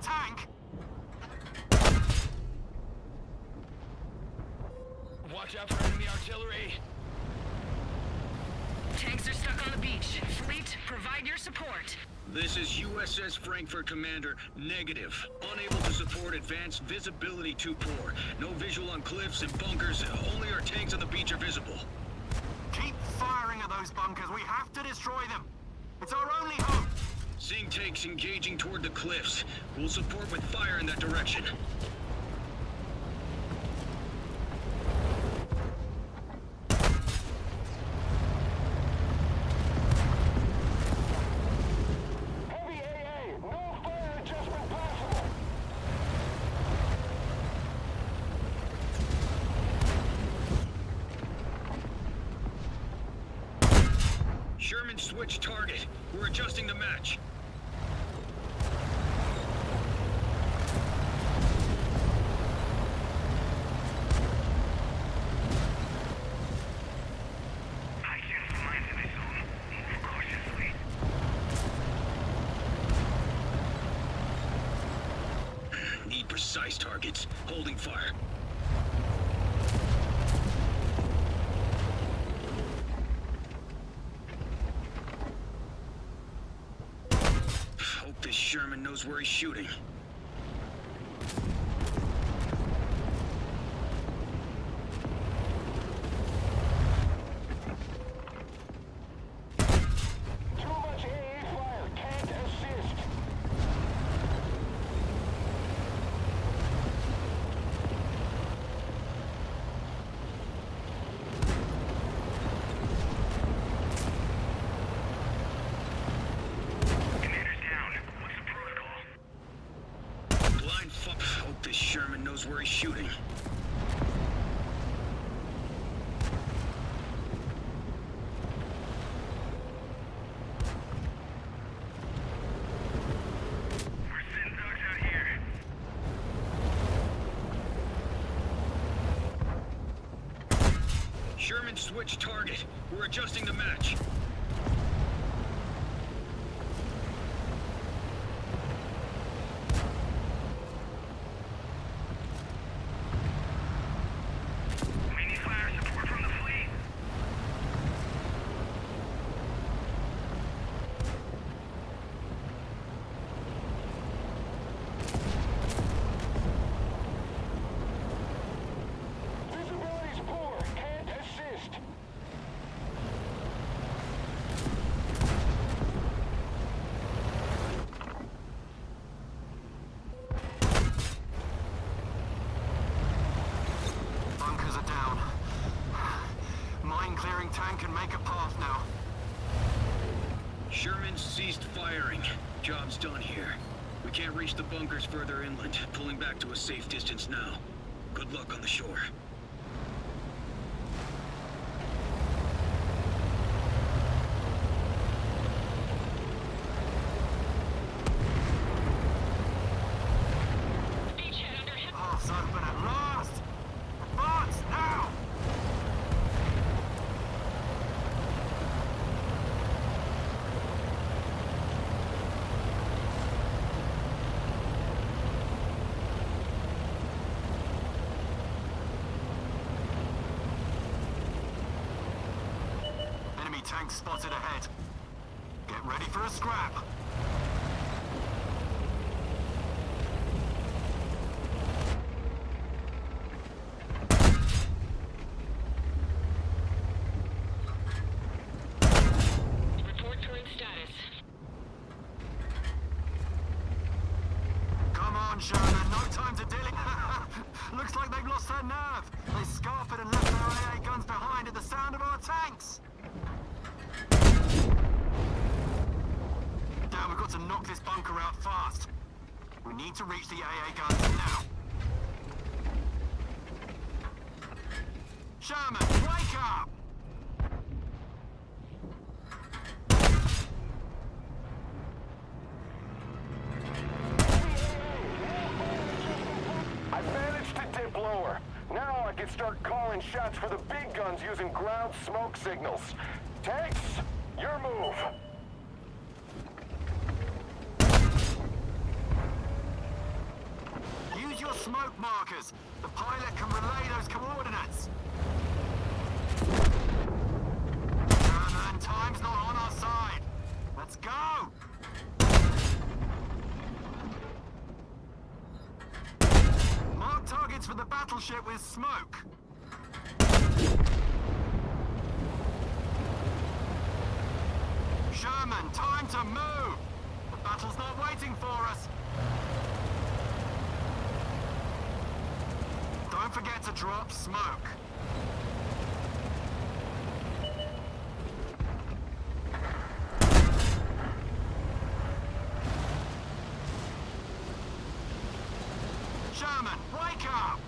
Tank! Watch out for enemy artillery! Tanks are stuck on the beach. Fleet, provide your support. This is USS Frankfurt Commander, negative. Unable to support advanced visibility too poor. No visual on cliffs and bunkers, only our tanks on the beach are visible. Keep firing at those bunkers, we have to destroy them. It's our only hope. Seeing tanks engaging toward the cliffs. We'll support with fire in that direction. Heavy AA, no fire adjustment possible. Sherman switched target. We're adjusting the match. I sense the mines in this zone. Move cautiously. Need precise targets. Hope this Sherman knows where he's shooting. Too much AA fire, can't assist. Commander's down. What's the protocol? Blind fuck. Hope this Sherman knows where he's shooting. Sherman switched target. We're adjusting the match. We need fire support from the fleet. Visibility's poor, can't assist. Bunkers are down. Mine clearing tank can make a path now. Sherman ceased firing. Job's done here. We can't reach the bunkers further inland. Pulling back to a safe distance now. Good luck on the shore. Beachhead under him. Path's open at last! Advance now! Enemy tank spotted ahead. Get ready for a scrap. Report current status. Come on, Sherman, no time to dilly. Looks like they've lost their nerve. They scarpered and left their AA guns behind at the sound of our tanks. Damn, we've got to knock this bunker out fast. Need to reach the AA guns now. Sherman, wake up! I managed to dip lower. Now I can start calling shots for the big guns using ground smoke signals. Tanks, your move. Use markers. The pilot can relay those coordinates. Sherman, time's not on our side. Let's! Go! Mark targets for the battleship with smoke. Sherman, time to move! The battle's not waiting for us. Don't forget to drop smoke. Sherman, wake up!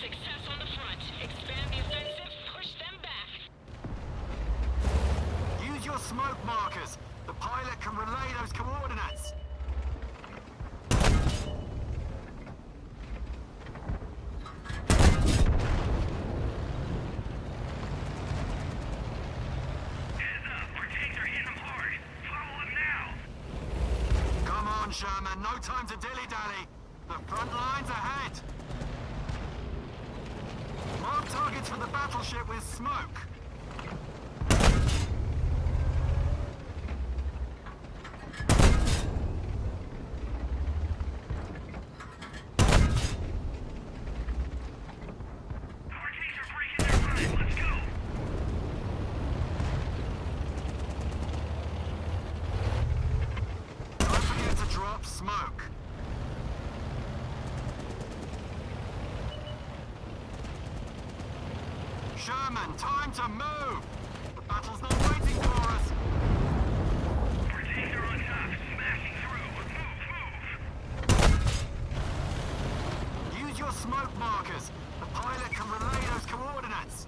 Success on the front. Expand the offensive. Push them back. Use your smoke markers. The pilot can relay those coordinates. Heads up. Our tanks are hitting them hard. Follow them now. Come on, Sherman. No time to dilly-dally. The front line's ahead. Mark targets for the battleship with smoke. Our tanks are breaking their line. Let's go. Don't forget to drop smoke. Sherman, time to move! The battle's not waiting for us! Our are on top, smashing through. Move, move. Use your smoke markers. The pilot can relay those coordinates.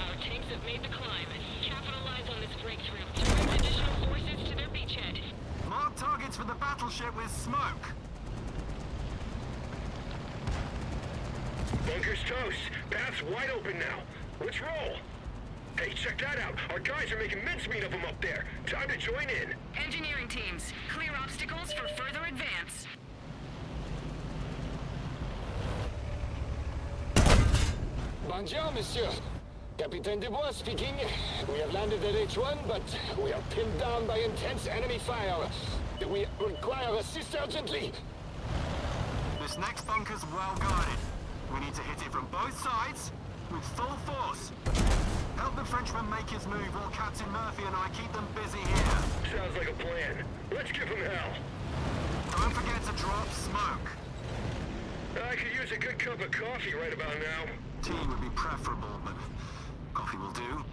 Our tanks have made the climb. The battleship with smoke. Bunker's toast. Path's wide open now. Let's roll. Hey, check that out. Our guys are making mincemeat of them up there. Time to join in. Engineering teams, clear obstacles for further advance. Bonjour, monsieur. Capitaine Dubois speaking. We have landed at H1, but we are pinned down by intense enemy fire. We require assist urgently. This next bunker's well guarded. We need to hit it from both sides with full force. Help the Frenchman make his move while Captain Murphy and I keep them busy here. Sounds like a plan. Let's give them hell. Don't forget to drop smoke. I could use a good cup of coffee right about now. Tea would be preferable, but coffee will do.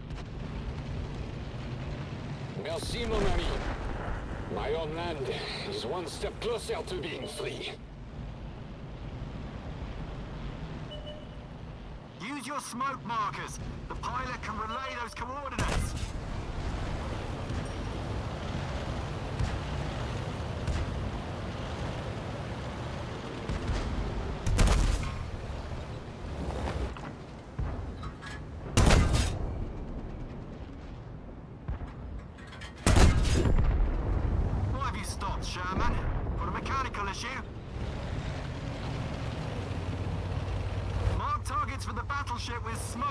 Merci, mon ami. My own land is one step closer to being free. Use your smoke markers. The pilot can relay those coordinates. Why have you stopped, Sherman? Got a mechanical issue? Mark targets for the battleship with smoke.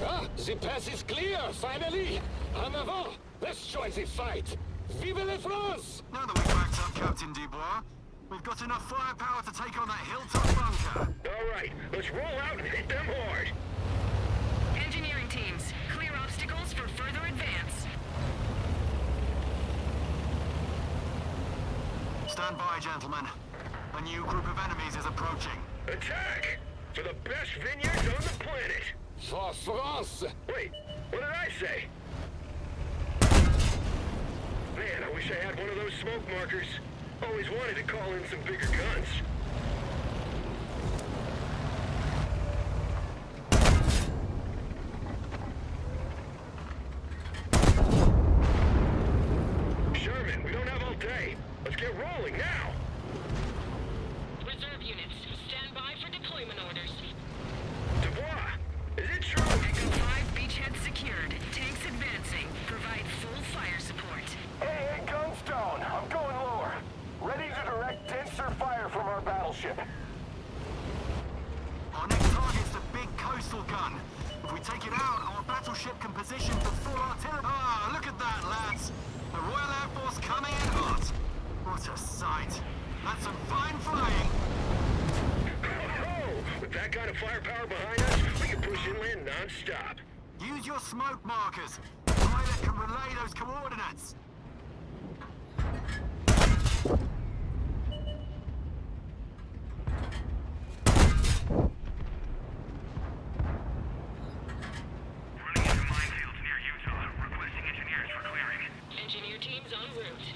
Ah, the pass is clear, finally! En avant! Let's join the fight! Vive la France! Now that we've backed up Captain Dubois, we've got enough firepower to take on that hilltop bunker. All right, let's roll out and hit them hard. Engineering teams, clear obstacles for further advance. Stand by, gentlemen. A new group of enemies is approaching. Attack! For the best vineyards on the planet. For France! Wait, what did I say? Man, I wish I had one of those smoke markers. Always wanted to call in some bigger guns. Sherman, we don't have all day. Let's get rolling now. Reserve units, stand by for deployment orders. Dubois, is it true? Echo 5, beachhead battleship can position for full artillery. Ah, look at that, lads. The Royal Air Force coming in hot. What a sight. That's some fine flying. Oh, with that kind of firepower behind us, we can push inland non-stop. Use your smoke markers. Pilot can relay those coordinates. Running into minefields near Utah. Requesting engineers for clearing. Engineer teams en route.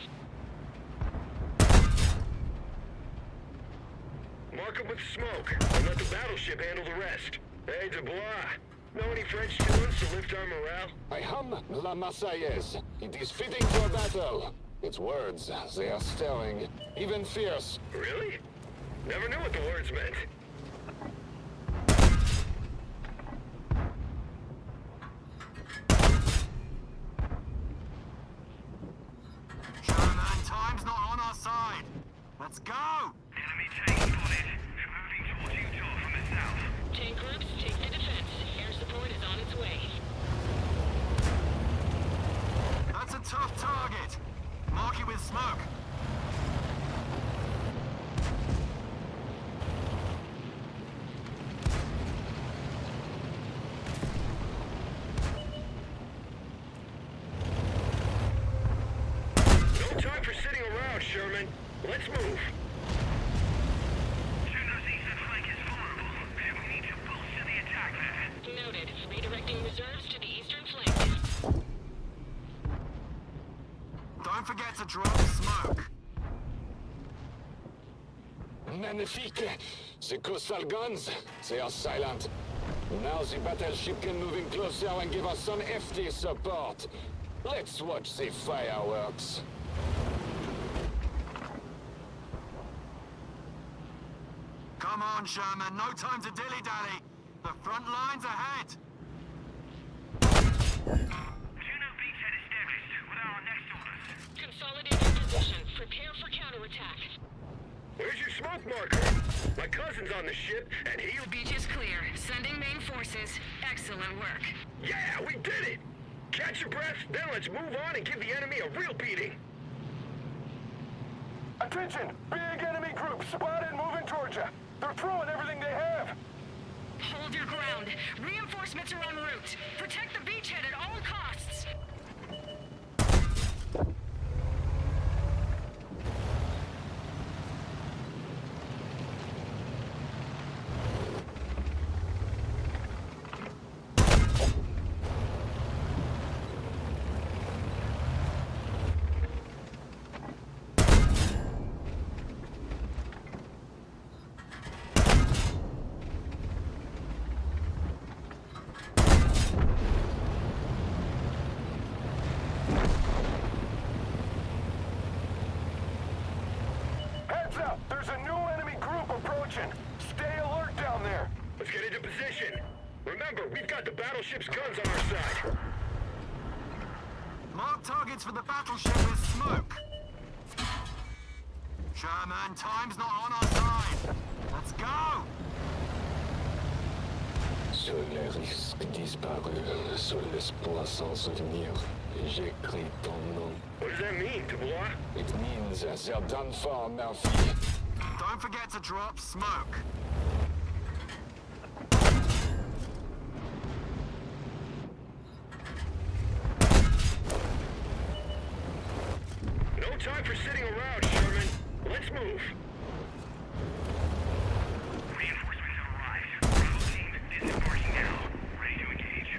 Mark 'em with smoke, and let the battleship handle the rest. Hey, Dubois. Know any French tunes to lift our morale? I hum La Marseillaise. It is fitting for battle. Its words, they are stirring, even fierce. Really? Never knew what the words meant. Sherman, time's not on our side. Let's go. Enemy tank spotted. Moving towards Utah from the south. Tank groups, take the defense. Air support is on its way. That's a tough target. Mark it with smoke. No time for sitting around, Sherman. Let's move. Juno's eastern flank is vulnerable. We need to bolster the attack there. Noted. Redirecting reserves to the eastern flank. Don't forget to drop smoke. Magnifique! The coastal guns, they are silent. Now the battleship can move in closer and give us some hefty support. Let's watch the fireworks. Come on, Sherman. No time to dilly-dally. The front line's ahead. Juno beachhead established. What are our next orders? Consolidate your position. Prepare for counterattack. Where's your smoke marker? My cousin's on the ship, and he'll be... Beach is clear. Sending main forces. Excellent work. Yeah, we did it! Catch your breath, then let's move on and give the enemy a real beating. Attention! Big enemy group spotted moving towards you. They're throwing everything they have. Hold your ground. Reinforcements are en route. Protect the beachhead at all costs. Heads up! There's a new enemy group approaching. Stay alert down there. Let's get into position. Remember, we've got the battleship's guns on our side. Mark targets for the battleship with smoke. Sherman, time's not on our side. Let's go. Sur les risques disparus, sur l'espoir sans souvenir, j'écris ton nom. What does that mean, Dubois? It means they're done for, Murphy. Don't forget to drop smoke. No time for sitting around, Sherman. Let's move. Reinforcements have arrived. Bravo team, disembarking now. Ready to engage.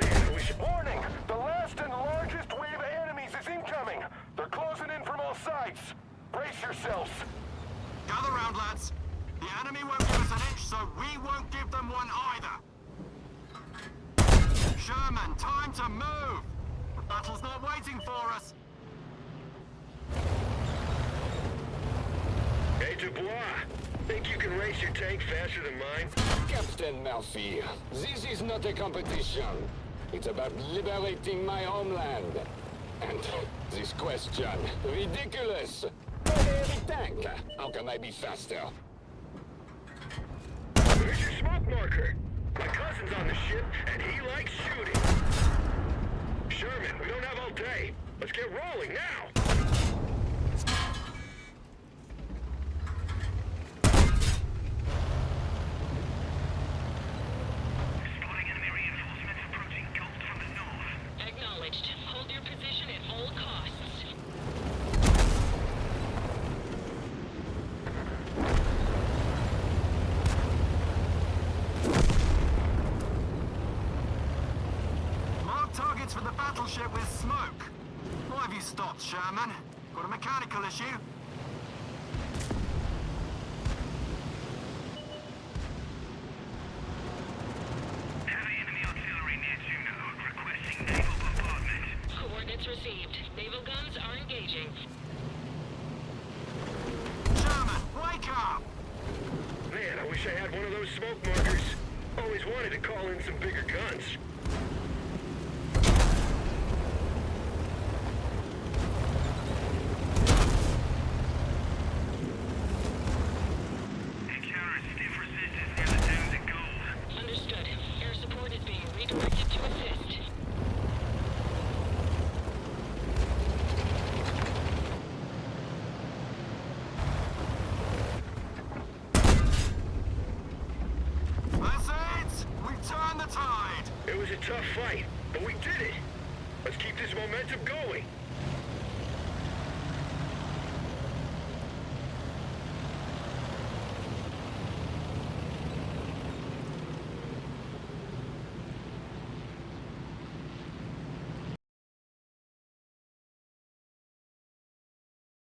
Man, I wish... Warning! The last and largest wave of enemies is incoming. They're closing in from all sides. Brace yourselves. Gather round, lads. The enemy won't give us an inch, so we won't give them one either. Sherman, time to move. The battle's not waiting for us. Hey, Dubois. Think you can race your tank faster than mine? Captain Murphy, this is not a competition. It's about liberating my homeland. And this question, ridiculous. Heavy tank, how can I be faster? smoker. My cousin's on the ship, and he likes shooting. Sherman, we don't have all day. Let's get rolling now. Acknowledged. Hold your position at all costs. Mark targets for the battleship with smoke. Why have you stopped, Sherman? Got a mechanical issue? Heavy enemy artillery near Juno. Requesting naval bombardment. Coordinates received. Naval guns are engaging. Sherman, wake up! Man, I wish I had one of those smoke markers. Always wanted to call in some bigger guns.